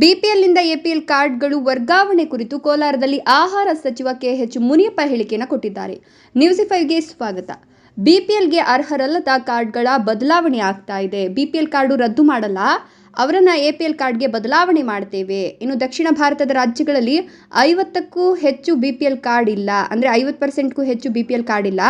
ಬಿಪಿಎಲ್ನಿಂದ APL ಕಾರ್ಡ್ಗಳು ವರ್ಗಾವಣೆ ಕುರಿತು ಕೋಲಾರದಲ್ಲಿ ಆಹಾರ ಸಚಿವ ಕೆಎಚ್ ಮುನಿಯಪ್ಪ ಹೇಳಿಕೆಯನ್ನು ಕೊಟ್ಟಿದ್ದಾರೆ. ನ್ಯೂಸ್ ಫೈವ್ಗೆ ಸ್ವಾಗತ. ಬಿಪಿಎಲ್ಗೆ ಅರ್ಹರಲ್ಲದ ಕಾರ್ಡ್ಗಳ ಬದಲಾವಣೆ ಆಗ್ತಾ ಇದೆ. ಬಿಪಿಎಲ್ ಕಾರ್ಡು ರದ್ದು ಮಾಡಲ್ಲ. ಅವರನ್ನ ಎಪಿಎಲ್ ಕಾರ್ಡ್ಗೆ ಬದಲಾವಣೆ ಮಾಡ್ತೇವೆ. ಇನ್ನು ದಕ್ಷಿಣ ಭಾರತದ ರಾಜ್ಯಗಳಲ್ಲಿ ಐವತ್ತಕ್ಕೂ ಹೆಚ್ಚು ಬಿಪಿಎಲ್ ಕಾರ್ಡ್ ಇಲ್ಲ. ಅಂದರೆ ಐವತ್ತು ಪರ್ಸೆಂಟ್ಗೂ ಹೆಚ್ಚು ಬಿಪಿಎಲ್ ಕಾರ್ಡ್ ಇಲ್ಲ.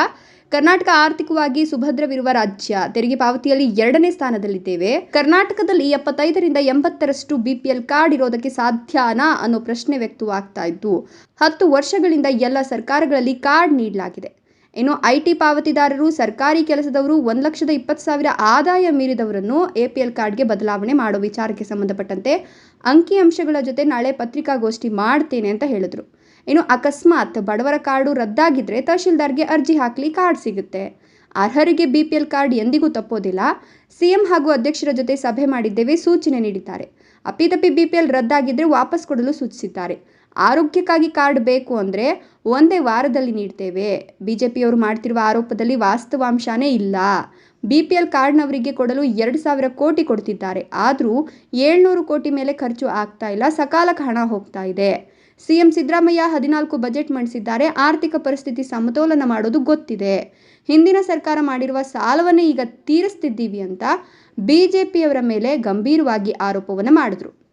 ಕರ್ನಾಟಕ ಆರ್ಥಿಕವಾಗಿ ಸುಭದ್ರವಿರುವ ರಾಜ್ಯ, ತೆರಿಗೆ ಪಾವತಿಯಲ್ಲಿ ಎರಡನೇ ಸ್ಥಾನದಲ್ಲಿದ್ದೇವೆ. ಕರ್ನಾಟಕದಲ್ಲಿ ಎಪ್ಪತ್ತೈದರಿಂದ ಎಂಬತ್ತರಷ್ಟು ಬಿಪಿಎಲ್ ಕಾರ್ಡ್ ಇರೋದಕ್ಕೆ ಸಾಧ್ಯನಾ ಅನ್ನೋ ಪ್ರಶ್ನೆ ವ್ಯಕ್ತವಾಗ್ತಾ ಇದ್ದು, ಹತ್ತು ವರ್ಷಗಳಿಂದ ಎಲ್ಲ ಸರ್ಕಾರಗಳಲ್ಲಿ ಕಾರ್ಡ್ ನೀಡಲಾಗಿದೆ. ಇನ್ನು ಐಟಿ ಪಾವತಿದಾರರು, ಸರ್ಕಾರಿ ಕೆಲಸದವರು ಒಂದು ಲಕ್ಷದ ಇಪ್ಪತ್ತು ಸಾವಿರ ಆದಾಯ ಮೀರಿದವರನ್ನು ಎಪಿಎಲ್ ಕಾರ್ಡ್ಗೆ ಬದಲಾವಣೆ ಮಾಡೋ ವಿಚಾರಕ್ಕೆ ಸಂಬಂಧಪಟ್ಟಂತೆ ಅಂಕಿಅಂಶಗಳ ಜೊತೆ ನಾಳೆ ಪತ್ರಿಕಾಗೋಷ್ಠಿ ಮಾಡ್ತೇನೆ ಅಂತ ಹೇಳಿದ್ರು. ಇನ್ನು ಅಕಸ್ಮಾತ್ ಬಡವರ ಕಾರ್ಡು ರದ್ದಾಗಿದ್ದರೆ ತಹಶೀಲ್ದಾರ್ಗೆ ಅರ್ಜಿ ಹಾಕಲಿ ಕಾರ್ಡ್ ಸಿಗುತ್ತೆ. ಅರ್ಹರಿಗೆ ಬಿ ಪಿ ಎಲ್ ಕಾರ್ಡ್ ಎಂದಿಗೂ ತಪ್ಪೋದಿಲ್ಲ. ಸಿಎಂ ಹಾಗೂ ಅಧ್ಯಕ್ಷರ ಜೊತೆ ಸಭೆ ಮಾಡಿದ್ದೇವೆ ಸೂಚನೆ ನೀಡಿದ್ದಾರೆ. ಅಪ್ಪಿತಪ್ಪಿ ಎಲ್ ರದ್ದಾಗಿದ್ದರೆ ವಾಪಸ್ ಕೊಡಲು ಸೂಚಿಸಿದ್ದಾರೆ. ಆರೋಗ್ಯಕ್ಕಾಗಿ ಕಾರ್ಡ್ ಬೇಕು ಅಂದರೆ ಒಂದೇ ವಾರದಲ್ಲಿ ನೀಡ್ತೇವೆ. ಬಿ ಜೆ ಪಿಯವರು ಮಾಡ್ತಿರುವ ಆರೋಪದಲ್ಲಿ ವಾಸ್ತವಾಂಶನೇ ಇಲ್ಲ. ಬಿ ಪಿ ಎಲ್ ಕಾರ್ಡ್ನವರಿಗೆ ಕೊಡಲು ಎರಡು ಸಾವಿರ ಕೋಟಿ ಕೊಡ್ತಿದ್ದಾರೆ. ಆದರೂ ಏಳ್ನೂರು ಕೋಟಿ ಮೇಲೆ ಖರ್ಚು ಆಗ್ತಾ ಇಲ್ಲ. ಸಕಾಲಕ್ಕೆ ಹಣ ಹೋಗ್ತಾ ಇದೆ. ಸಿಎಂ ಸಿದ್ದರಾಮಯ್ಯ ಹದಿನಾಲ್ಕು ಬಜೆಟ್ ಮಂಡಿಸಿದ್ದಾರೆ. ಆರ್ಥಿಕ ಪರಿಸ್ಥಿತಿ ಸಮತೋಲನ ಮಾಡೋದು ಗೊತ್ತಿದೆ. ಹಿಂದಿನ ಸರ್ಕಾರ ಮಾಡಿರುವ ಸಾಲವನ್ನೇ ಈಗ ತೀರಿಸ್ತಿದ್ದೀವಿ ಅಂತ ಬಿಜೆಪಿಯವರ ಮೇಲೆ ಗಂಭೀರವಾಗಿ ಆರೋಪವನ್ನು ಮಾಡಿದ್ರು.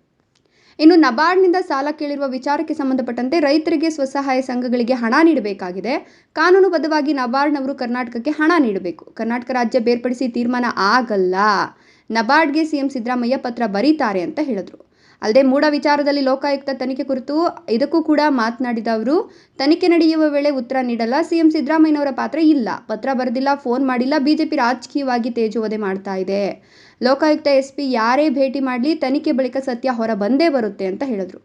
ಇನ್ನು ನಬಾರ್ಡ್ನಿಂದ ಸಾಲ ಕೇಳಿರುವ ವಿಚಾರಕ್ಕೆ ಸಂಬಂಧಪಟ್ಟಂತೆ ರೈತರಿಗೆ ಸ್ವಸಹಾಯ ಸಂಘಗಳಿಗೆ ಹಣ ನೀಡಬೇಕಾಗಿದೆ. ಕಾನೂನುಬದ್ಧವಾಗಿ ನಬಾರ್ಡ್ನವರು ಕರ್ನಾಟಕಕ್ಕೆ ಹಣ ನೀಡಬೇಕು. ಕರ್ನಾಟಕ ರಾಜ್ಯ ಬೇರ್ಪಡಿಸಿ ತೀರ್ಮಾನ ಆಗಲ್ಲ. ನಬಾರ್ಡ್ಗೆ ಸಿಎಂ ಸಿದ್ದರಾಮಯ್ಯ ಪತ್ರ ಬರೀತಾರೆ ಅಂತ ಹೇಳಿದ್ರು. ಅಲ್ಲದೆ ಮೂಡ ವಿಚಾರದಲ್ಲಿ ಲೋಕಾಯುಕ್ತ ತನಿಖೆ ಕುರಿತು ಇದಕ್ಕೂ ಕೂಡ ಮಾತನಾಡಿದ ಅವರು ತನಿಖೆ ನಡೆಯುವ ವೇಳೆ ಉತ್ತರ ನೀಡಲ್ಲ ಸಿಎಂ ಸಿದ್ದರಾಮಯ್ಯನವರ ಪಾತ್ರ ಇಲ್ಲ. ಪತ್ರ ಬರೆದಿಲ್ಲ ಫೋನ್ ಮಾಡಿಲ್ಲ ಬಿಜೆಪಿ ರಾಜಕೀಯವಾಗಿ ತೇಜುವದೆ ಮಾಡ್ತಾ ಇದೆ. ಲೋಕಾಯುಕ್ತ ಎಸ್ಪಿ ಯಾರೇ ಭೇಟಿ ಮಾಡಲಿ ತನಿಖೆ ಬಳಿಕ ಸತ್ಯ ಹೊರ ಬಂದೇ ಬರುತ್ತೆ ಅಂತ ಹೇಳಿದ್ರು.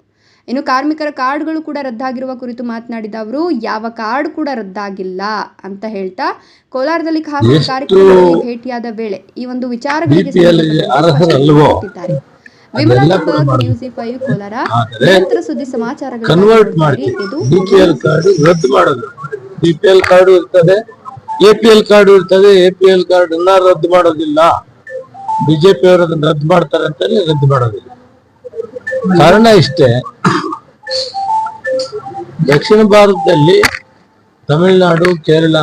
ಇನ್ನು ಕಾರ್ಮಿಕರ ಕಾರ್ಡ್ಗಳು ಕೂಡ ರದ್ದಾಗಿರುವ ಕುರಿತು ಮಾತನಾಡಿದ ಅವರು ಯಾವ ಕಾರ್ಡ್ ಕೂಡ ರದ್ದಾಗಿಲ್ಲ ಅಂತ ಹೇಳ್ತಾ ಕೋಲಾರದಲ್ಲಿ ಖಾಸಗಿ ಕಾರ್ಯಕ್ರಮದಲ್ಲಿ ಭೇಟಿಯಾದ ವೇಳೆ ಈ ಒಂದು ವಿಚಾರಗಳಿಗೆ ಕೋಲಾರ. ಸುದ್ದಿ ಕನ್ವರ್ಟ್ ಮಾಡಿ ಬಿಪಿಎಲ್ ಕಾರ್ಡ್ ರದ್ದು ಮಾಡೋದು. ಬಿಪಿಎಲ್ ಕಾರ್ಡ್ ಇರ್ತದೆ. ಎಪಿಎಲ್ ಕಾರ್ಡ್ ಇರ್ತದೆ. ಎಪಿಎಲ್ ಕಾರ್ಡ್ ಅನ್ನ ರದ್ದು ಮಾಡೋದಿಲ್ಲ. ಬಿಜೆಪಿ ಅವರು ಅದನ್ನ ರದ್ದು ಮಾಡ್ತಾರೆ ಅಂತಾನೆ ರದ್ದು ಮಾಡೋದಿಲ್ಲ. ಕಾರಣ ಇಷ್ಟೇ. ದಕ್ಷಿಣ ಭಾರತದಲ್ಲಿ ತಮಿಳುನಾಡು ಕೇರಳ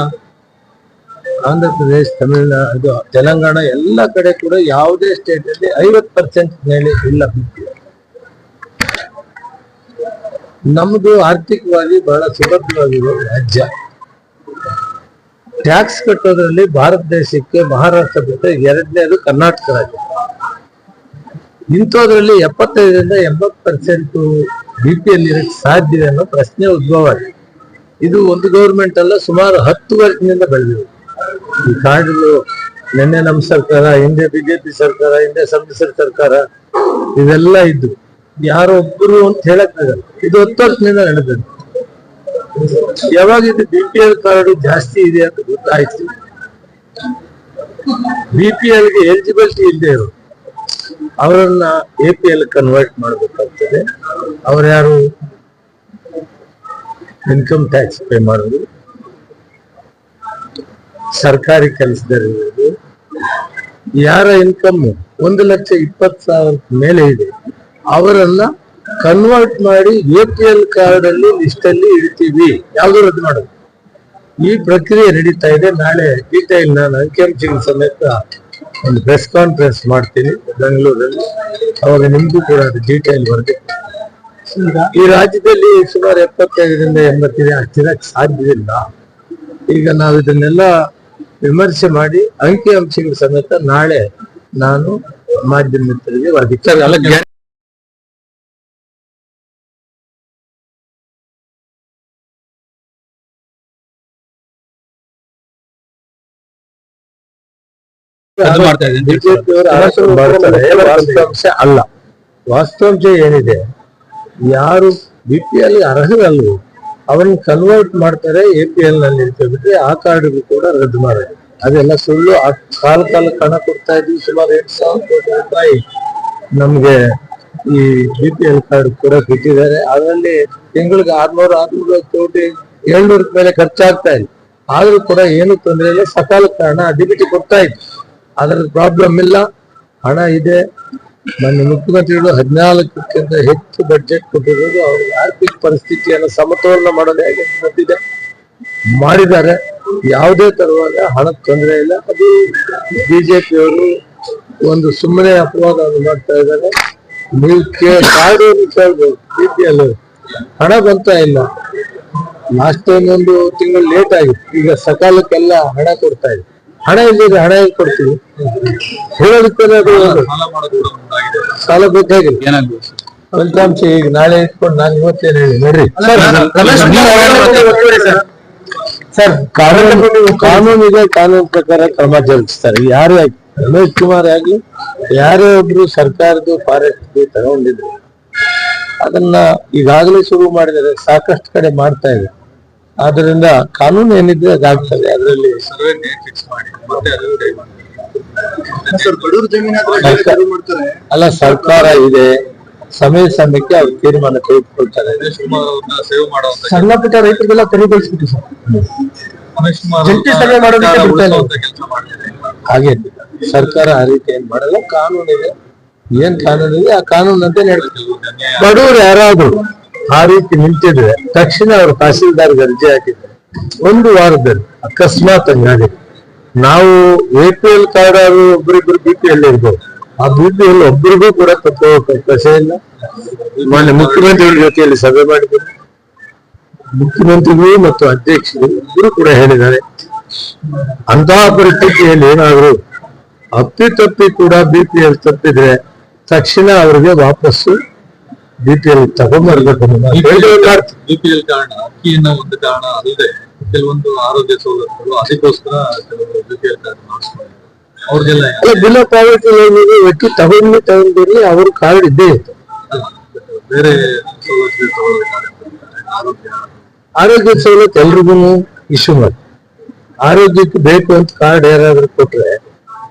ಆಂಧ್ರ ಪ್ರದೇಶ್ ತಮಿಳುನಾಡು ತೆಲಂಗಾಣ ಎಲ್ಲ ಕಡೆ ಕೂಡ ಯಾವುದೇ ಸ್ಟೇಟ್ ಅಲ್ಲಿ ಐವತ್ ಪರ್ಸೆಂಟ್ ಮೇಲೆ ಇಲ್ಲ ನಮ್ದು ಆರ್ಥಿಕವಾಗಿ ಬಹಳ ಸುಭದ್ರವಾಗಿರೋ ರಾಜ್ಯ. ಟ್ಯಾಕ್ಸ್ ಕಟ್ಟೋದ್ರಲ್ಲಿ ಭಾರತ ದೇಶಕ್ಕೆ ಮಹಾರಾಷ್ಟ್ರ ಬಿಟ್ಟರೆ ಎರಡನೇದು ಕರ್ನಾಟಕ ರಾಜ್ಯ. ಇಂಥದ್ರಲ್ಲಿ ಎಪ್ಪತ್ತೈದರಿಂದ ಎಂಬತ್ತು ಪರ್ಸೆಂಟ್ ಬಿ ಪಿ ಎಲ್ ಇರಕ್ಕೆ ಸಾಧ್ಯ ಅನ್ನೋ ಪ್ರಶ್ನೆ ಉದ್ಭವ ಇದು ಒಂದು ಗೌರ್ಮೆಂಟ್ ಅಲ್ಲ, ಸುಮಾರು ಹತ್ತು ವರ್ಷದಿಂದ ಬೆಳೆದಿದೆ. ಈ ಕಾರ್ಡ್ಗಳು ನಿನ್ನೆ ನಮ್ಮ ಸರ್ಕಾರ, ಹಿಂದೆ ಬಿಜೆಪಿ ಸರ್ಕಾರ, ಹಿಂದೆ ಸಮ್ಮಿಶ್ರ ಸರ್ಕಾರ ಇದೆಲ್ಲ ಇದ್ದು, ಯಾರೋ ಒಬ್ರು ಅಂತ ಹೇಳಕ್ಕಾಗಲ್ಲ ಇದು ಹತ್ತು ವರ್ಷದಿಂದ ನಡೆದದ್ದು. ಯಾವಾಗ ಇದು ಬಿ ಕಾರ್ಡ್ ಜಾಸ್ತಿ ಇದೆ ಅಂತ ಗೊತ್ತಾಯ್ತು. ಬಿ ಪಿ ಎಲ್ಗೆ ಎಲಿಜಿಬಿಲಿಟಿ ಇಲ್ಲದೆ ಇರೋ ಅವರನ್ನ ಎ ಪಿ ಎಲ್ ಕನ್ವರ್ಟ್ ಮಾಡಬೇಕಾಗ್ತದೆ. ಅವ್ರ ಯಾರು ಇನ್ಕಮ್ ಟ್ಯಾಕ್ಸ್ ಪೇ ಮಾಡೋದು? ಸರ್ಕಾರಿ ಕೆಲಸದಲ್ಲಿರೋದು ಯಾರ ಇನ್ಕಮ್ ಒಂದು ಲಕ್ಷ ಇಪ್ಪತ್ತು ಸಾವಿರ ಮೇಲೆ ಇದೆ, ಅವರನ್ನ ಕನ್ವರ್ಟ್ ಮಾಡಿ ಎ ಪಿ ಎಲ್ ಕಾರ್ಡ್ ಅಲ್ಲಿ ಲಿಸ್ಟ್ ಅಲ್ಲಿ ಇಡ್ತೀವಿ. ಯಾವ್ದು ರದ್ದು ಮಾಡೋದು? ಈ ಪ್ರಕ್ರಿಯೆ ನಡೀತಾ ಇದೆ. ನಾಳೆ ಡೀಟೈಲ್ ನಾನು ಅಂಕಿಅಂಶಗಳ ಸಮೇತ ಒಂದು ಪ್ರೆಸ್ ಕಾನ್ಫರೆನ್ಸ್ ಮಾಡ್ತೀನಿ ಬೆಂಗಳೂರಲ್ಲಿ. ಅವಾಗ ನಿಮ್ಗೂ ಕೂಡ ಅದು ಡೀಟೈಲ್ ಬರ್ಬೇಕು. ಈ ರಾಜ್ಯದಲ್ಲಿ ಸುಮಾರು ಎಪ್ಪತ್ತೈದರಿಂದ ಎಂಬತ್ತಿದೆ ಅಷ್ಟಿರಕ್ಕೆ ಸಾಧ್ಯವಿಲ್ಲ. ಈಗ ನಾವು ಇದನ್ನೆಲ್ಲ ವಿಮರ್ಶೆ ಮಾಡಿ ಅಂಕಿ ಅಂಶಗಳ ಸಮೇತ ನಾಳೆ ನಾನು ಮಾಧ್ಯಮ ಮಿತ್ರರಿಗೆ ಮಾಡ್ತಾರೆ. ವಾಸ್ತವಾಂಶ ಅಲ್ಲ. ವಾಸ್ತವಾಂಶ ಏನಿದೆ? ಯಾರು ಬಿ ಪಿ ಎಲ್ ಅರ್ಹರಲ್ವೋ ಅವ್ರನ್ನ ಕನ್ವರ್ಟ್ ಮಾಡ್ತಾರೆ ಎ ಪಿ ಎಲ್ನಲ್ಲಿ ಇರ್ತೇವೆ ಆ ಕಾರ್ಡ್ ಕೂಡ ರದ್ದು ಮಾಡೋದು ಅದೆಲ್ಲ ಸುಳ್ಳು. ಆ ಕಾಲ ಕಾಲಕ್ಕೆ ಹಣ ಕೊಡ್ತಾ ಇದ್ವಿ. ಸುಮಾರು ಎಂಟು ಸಾವಿರ ಕೋಟಿ ರೂಪಾಯಿ ನಮ್ಗೆ ಈ ಬಿ ಪಿ ಎಲ್ ಕಾರ್ಡ್ ಕೂಡ ಬಿಟ್ಟಿದ್ದಾರೆ. ಅದರಲ್ಲಿ ತಿಂಗಳಿಗೆ ಆರ್ನೂರು, ಆರ್ನೂರ ಕೋಟಿ ಏಳ್ನೂರ ಮೇಲೆ ಖರ್ಚಾಗ್ತಾ ಇದೆ. ಆದ್ರೂ ಕೂಡ ಏನು ತೊಂದರೆ ಇಲ್ಲ. ಸಕಾಲಕ್ಕೆ ಹಣ ಡಿಬಿಟಿ ಕೊಡ್ತಾ ಇತ್ತು ಅದರ ಪ್ರಾಬ್ಲಮ್ ಇಲ್ಲ. ಹಣ ಇದೆ. ನನ್ನ ಮುಖ್ಯಮಂತ್ರಿಗಳು ಹದಿನಾಲ್ಕಕ್ಕಿಂತ ಹೆಚ್ಚು ಬಜೆಟ್ ಕೊಟ್ಟಿರೋದು. ಅವ್ರ ಆರ್ಥಿಕ ಪರಿಸ್ಥಿತಿಯನ್ನು ಸಮತೋಲನ ಮಾಡೋದು ಹೇಗೆ ಗೊತ್ತಿದೆ ಮಾಡಿದ್ದಾರೆ. ಯಾವುದೇ ತರವಾದ ಹಣದ ತೊಂದರೆ ಇಲ್ಲ. ಅದು ಬಿಜೆಪಿಯವರು ಒಂದು ಸುಮ್ಮನೆ ಅಪವಾದ ಮಾಡ್ತಾ ಇದ್ದಾರೆ. ನೀವು ಕೇ ಕಾಡು ಕೇಳ್ಬೋದು ಬಿ ಪಿ ಎಲ್ ಹಣ ಬಂತ ಇಲ್ಲ. ಲಾಸ್ಟ್ ಟೈಮ್ ಒಂದು ತಿಂಗಳು ಲೇಟ್ ಆಗಿತ್ತು. ಈಗ ಸಕಾಲಕ್ಕೆಲ್ಲ ಹಣ ಕೊಡ್ತಾ ಇದೆ. ಹಣ ಇಲ್ಲಿದೆ ಹಣ ಹೇಗೆ ಕೊಡ್ತೀವಿ? ಹೇಳೋದಕ್ಕೆ ಅದು ಸಾಲ ಬೇಕಾಗಿಲ್ಲ? ಫಲಿತಾಂಶ ಈಗ ನಾಳೆ ಇಟ್ಕೊಂಡು ನಾನು ಇವತ್ತೇನು ಹೇಳಿ? ನೋಡ್ರಿ. ಸರ್ ಕಾನೂನು ಕಾನೂನು ಇದೆ ಕಾನೂನು ಪ್ರಕಾರ ಕ್ರಮ ಜರುಗಿಸ್ತಾರೆ. ಯಾರೇ ಆಗಿ ರಮೇಶ್ ಕುಮಾರ್ ಆಗಲಿ ಯಾರೇ ಒಬ್ರು ಸರ್ಕಾರದ ಫಾರೆಸ್ಟ್ ತಗೊಂಡಿದ್ರು ಅದನ್ನ ಈಗಾಗಲೇ ಶುರು ಮಾಡಿದರೆ ಸಾಕಷ್ಟು ಕಡೆ ಮಾಡ್ತಾ ಇದೆ. ಆದ್ರಿಂದ ಕಾನೂನು ಏನಿದೆ ಅದಾಗ್ತದೆ ಅದರಲ್ಲಿ ಸರ್ವೆ ಫಿಕ್ಸ್ ಮಾಡಿ ಮತ್ತೆ ಅದು ಸರ್ ಬಡವ್ರ ಸರ್ಕಾರ- ಮಾಡ್ತಾರೆ. ಅಲ್ಲ ಸರ್ಕಾರ ಇದೆ. ಸಮಯ ಸಮಯಕ್ಕೆ ಅವ್ರು ತೀರ್ಮಾನ ತೆಗೆದುಕೊಳ್ತಾರೆ. ಸಣ್ಣ ಪುಟ್ಟ ರೈತರಿಗೆಲ್ಲ ತೆರವುಗೊಳಿಸ್ಬಿಟ್ಟು ಸರ್. ಜಂಟಿ ಸಭೆ ಮಾಡೋದಕ್ಕೆ ಬಿಡ್ತಾ ಇಲ್ಲ. ಹಾಗೆ ಸರ್ಕಾರ ಆ ರೀತಿ ಏನ್ ಮಾಡಲ್ಲ ಕಾನೂನಿದೆ ಏನ್ ಕಾನೂನು ಇದೆ ಆ ಕಾನೂನಂತೆ ಅನ್ಯಾಯ ಬಡವರು ಯಾರಾದ್ರೂ ಆ ರೀತಿ ನಿಂತಿದ್ರೆ ತಕ್ಷಣ ಅವರು ತಹಸೀಲ್ದಾರ್ ಅರ್ಜಿ ಹಾಕಿದ್ರೆ ಒಂದು ವಾರದಲ್ಲಿ ಅಕಸ್ಮಾತ್ ಹಂಗಾಗಿದೆ ನಾವು ಎ ಪಿ ಎಲ್ ಕಾರ್ಡ್ ಆದ್ರೂ ಒಬ್ರಿಬ್ರು ಬಿ ಪಿ ಎಲ್ ಇರ್ಬೋದು. ಆ ಬಿ ಪಿ ಎಲ್ ಒಬ್ರಿಗೂ ಕೂಡ ತಪ್ಪು ಕಸ ಇಲ್ಲ ಮೊನ್ನೆ ಮುಖ್ಯಮಂತ್ರಿಗಳ ಜೊತೆಯಲ್ಲಿ ಸಭೆ ಮಾಡಿದ್ದಾರೆ ಮುಖ್ಯಮಂತ್ರಿಗಳು ಮತ್ತು ಅಧ್ಯಕ್ಷರು ಇಬ್ಬರು ಕೂಡ ಹೇಳಿದ್ದಾರೆ. ಅಂತಹ ಪರಿಸ್ಥಿತಿಯಲ್ಲಿ ಏನಾದ್ರು ಅಪ್ಪಿತಪ್ಪಿ ಕೂಡ ಬಿ ಪಿ ಎಲ್ ತಪ್ಪಿದ್ರೆ ತಕ್ಷಣ ಅವರಿಗೆ ವಾಪಸ್ಸು ಬಿ ಪಿ ಎಲ್ ತಗೊಂಡ್ಬರ್ಬೇಕು ಎಲ್ ಬಿಪಿಎಲ್ ಕಾರಣ ಅಕ್ಕಿಯನ್ನ ಒಂದು ಕಾರಣ ಅಲ್ಲದೆ ಕೆಲವೊಂದು ಆರೋಗ್ಯ ಸೌಲಭ್ಯಗಳು ಅದಕ್ಕೋಸ್ಕರ ಕೆಲವರು ಬಿಪಿಎಲ್ ಕಾರ್ಡ್ ಮಾಡಿಸ್ತಾರೆ ಆಫ್ ಪಾವತಿ ಏನಿದೆ ಒಟ್ಟು ತಗೊಂಡು ತಗೊಂಡಿರಿ ಅವ್ರ ಕಾರ್ಡ್ ಇದ್ದೇ ಇತ್ತು ಆರೋಗ್ಯ ಸವಲತ್ತು ಎಲ್ರಿಗೂ ಇಶ್ಯೂ ಮಾಡಿ. ಆರೋಗ್ಯಕ್ಕೆ ಬೇಕು ಅಂತ ಕಾರ್ಡ್ ಯಾರಾದ್ರೂ ಕೊಟ್ರೆ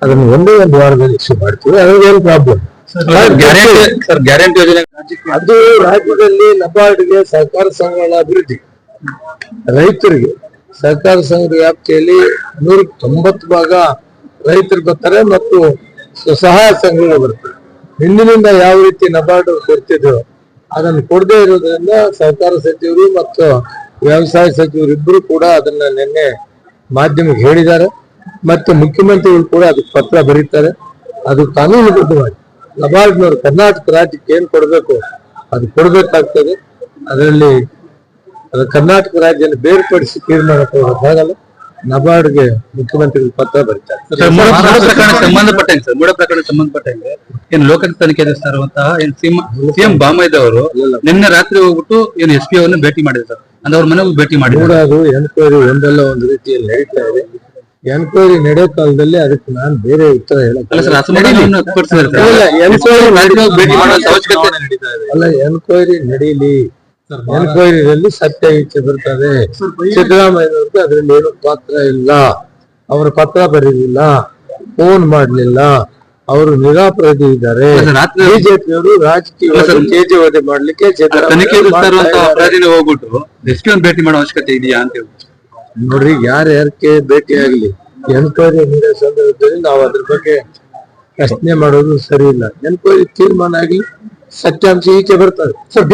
ಅದನ್ನ ಒಂದೇ ಒಂದು ವಾರದಲ್ಲಿ ಇಶ್ಯೂ ಮಾಡ್ತೀವಿ ಅದ್ರದ್ದೇನು ಪ್ರಾಬ್ಲಮ್ ಸರ್ ಗ್ಯಾರಂಟಿ ಯೋಜನೆ ಅದು ರಾಜ್ಯದಲ್ಲಿ ನಬಾರ್ಡ್ಗೆ ಸಹಕಾರ ಸಂಘಗಳ ಅಭಿವೃದ್ಧಿ. ರೈತರಿಗೆ ಸಹಕಾರ ಸಂಘದ ವ್ಯಾಪ್ತಿಯಲ್ಲಿ ನೂರ ತೊಂಬತ್ತು ಭಾಗ ರೈತರು ಬರ್ತಾರೆ ಮತ್ತು ಸ್ವಸಹಾಯ ಸಂಘಗಳು ಬರ್ತಾರೆ. ಹಿಂದಿನಿಂದ ಯಾವ ರೀತಿ ನಬಾರ್ಡ್ ಕೊಡ್ತಿದ್ರು ಅದನ್ನು ಕೊಡದೇ ಇರೋದ್ರಿಂದ ಸಹಕಾರ ಸಚಿವರು ಮತ್ತು ವ್ಯವಸಾಯ ಸಚಿವರು ಇಬ್ಬರು ಕೂಡ ಅದನ್ನ ನಿನ್ನೆ ಮಾಧ್ಯಮಕ್ಕೆ ಹೇಳಿದ್ದಾರೆ. ಮತ್ತು ಮುಖ್ಯಮಂತ್ರಿಗಳು ಕೂಡ ಅದಕ್ಕೆ ಪತ್ರ ಬರೀತಾರೆ. ಅದು ಕಾನೂನುಬದ್ಧವಾಗಿ ನಬಾರ್ಡ್ನವರು ಕರ್ನಾಟಕ ರಾಜ್ಯಕ್ಕೆ ಏನ್ ಕೊಡಬೇಕು ಅದು ಕೊಡಬೇಕಾಗ್ತದೆ. ಅದರಲ್ಲಿ ಅದು ಕರ್ನಾಟಕ ರಾಜ್ಯದಲ್ಲಿ ಬೇರ್ಪಡಿಸಿ ತೀರ್ಮಾನ ಕೊಡೋಕ್ಕಾಗಲ್ಲ. ನಬಾರ್ಡ್ಗೆ ಮುಖ್ಯಮಂತ್ರಿ ಪತ್ರ ಬರೀತಾರೆ. ಮೂಡ ಮೂಡ ಸಂಬಂಧಪಟ್ಟಂಗೆ ಸರ್? ಮೂಡ ಪ್ರಕರಣಕ್ಕೆ ಸಂಬಂಧಪಟ್ಟಂಗೆ ಏನ್ ಲೋಕ ತನಿಖೆ ನಡೆಸ್ತಾರುವಂತಹ ಏನ್ ಸಿಎಂ ಸಿಎಂ ಬಾಮಯ್ಯ ಅವರು ನಿನ್ನೆ ರಾತ್ರಿ ಹೋಗ್ಬಿಟ್ಟು ಏನ್ ಎಸ್ ಪಿ ಅವರನ್ನು ಭೇಟಿ ಮಾಡಿದ್ರು ಸರ್? ಅಂದ್ರೆ ಅವ್ರ ಮನೆಗೂ ಭೇಟಿ ಮಾಡಿದ್ರು. ನೋಡೋದು ಎನ್ಕ್ವೈರಿ ಒಂದಲ್ಲ ಒಂದು ರೀತಿಯಲ್ಲಿ ನಡೀತಾ ಇದೆ. ಎನ್ಕ್ವೈರಿ ನಡೆಯೋ ಕಾಲದಲ್ಲಿ ಅದಕ್ಕೆ ನಾನು ಬೇರೆ ಉತ್ತರ ಹೇಳಿ ಎನ್ಕ್ವೈರಿ ನಡೀಲಿ. ಎನ್ಕ್ವೈರಿಯಲ್ಲಿ ಸತ್ಯ ಈಚೆ ಬರ್ತದೆ. ಸಿದ್ದರಾಮಯ್ಯನವ್ರಿಗೆ ಅದರಲ್ಲಿ ಏನು ಪಾತ್ರ ಇಲ್ಲ. ಅವರ ಪತ್ರ ಬರೀಲಿಲ್ಲ ಫೋನ್ ಮಾಡ್ಲಿಲ್ಲ. ಅವರು ನಿರಾಪರಾಧಿ ಇದ್ದಾರೆ. ಬಿಜೆಪಿಯವರು ರಾಜಕೀಯ ಸರ್, ಮಾಡ್ಲಿಕ್ಕೆ. ಅಪರಾಧಿನ ಹೋಗ್ಬಿಟ್ಟು ಪಿ ಭೇಟಿ ಮಾಡೋ ಅವಶ್ಯಕತೆ ಇದೆಯಾ ಅಂತ ಹೇಳಿ ನೋಡ್ರಿ ಯಾರ ಯಾರಕ್ಕೆ ಭೇಟಿ ಆಗ್ಲಿ? ಎನ್ಕ್ವೈರಿ ನೀಡೋ ಸಂದರ್ಭದಲ್ಲಿ ನಾವು ಅದ್ರ ಬಗ್ಗೆ ಪ್ರಶ್ನೆ ಮಾಡೋದು ಸರಿ ಇಲ್ಲ. ಎನ್ಕ್ವೈರಿ ತೀರ್ಮಾನ ಆಗ್ಲಿ ಸತ್ಯಾಂಶ ಈಚೆ ಬರ್ತದೆ. ಸರ್